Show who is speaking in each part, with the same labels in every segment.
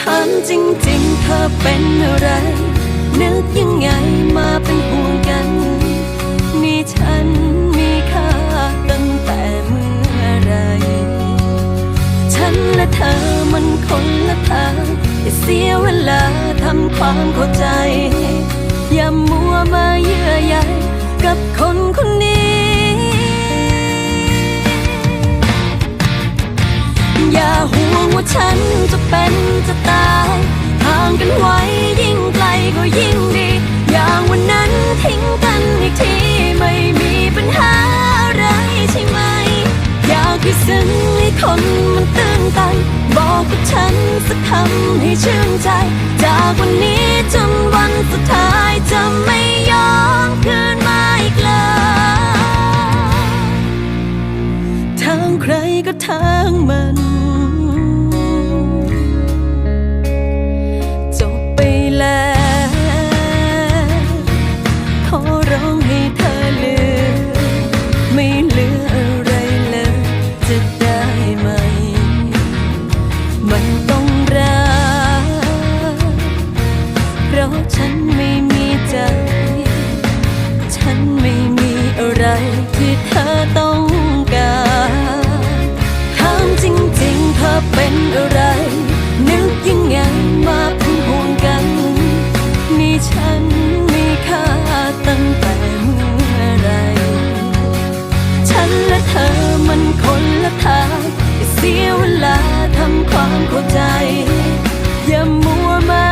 Speaker 1: ถามจริงๆ เธอเป็นอะไร นึกยังไงมาเป็นห่วงกันนี่ฉันมีค่าตั้งแต่เมื่อไร ฉันและเธอมันคนละทางอย่าเสียเวลาทำความเข้าใจ อย่าห่วงว่าฉันจะเป็นจะตายห่างกันไว้ยิ่งไกลก็ยิ่งดี อย่างวันนั้นทิ้งกันอีกทีไม่มีปัญหาอะไรใช่ไหม อยากให้ซึ้งให้คนมันตื่นตัน บอกกับฉันสักคำให้ชื่นใจ จากวันนี้จนวันสุดท้ายจะไม่ยอมคืนมาอีกเลยทางใครก็ทางมัน ฉันไม่มีใจ ฉันไม่มีอะไรที่เธอต้องการถามจริงๆเธอเป็นอะไร นึกยังไงมาเป็นห่วงกัน นี่ฉันมีค่าตั้งแต่เมื่อไร ฉันและเธอมันคนละทางเสียเวลาทำความเข้าใจ อย่ามัวมา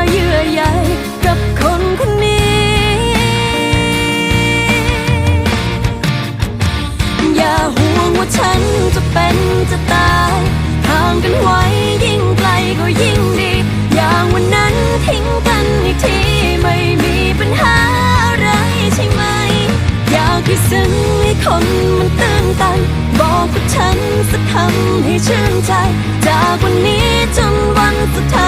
Speaker 1: อกให้ซึ้งให้คนมันตื่นตัน บอกกับฉันสักคำให้ชื่นใจ จากวันนี้จนวันสุดท้าย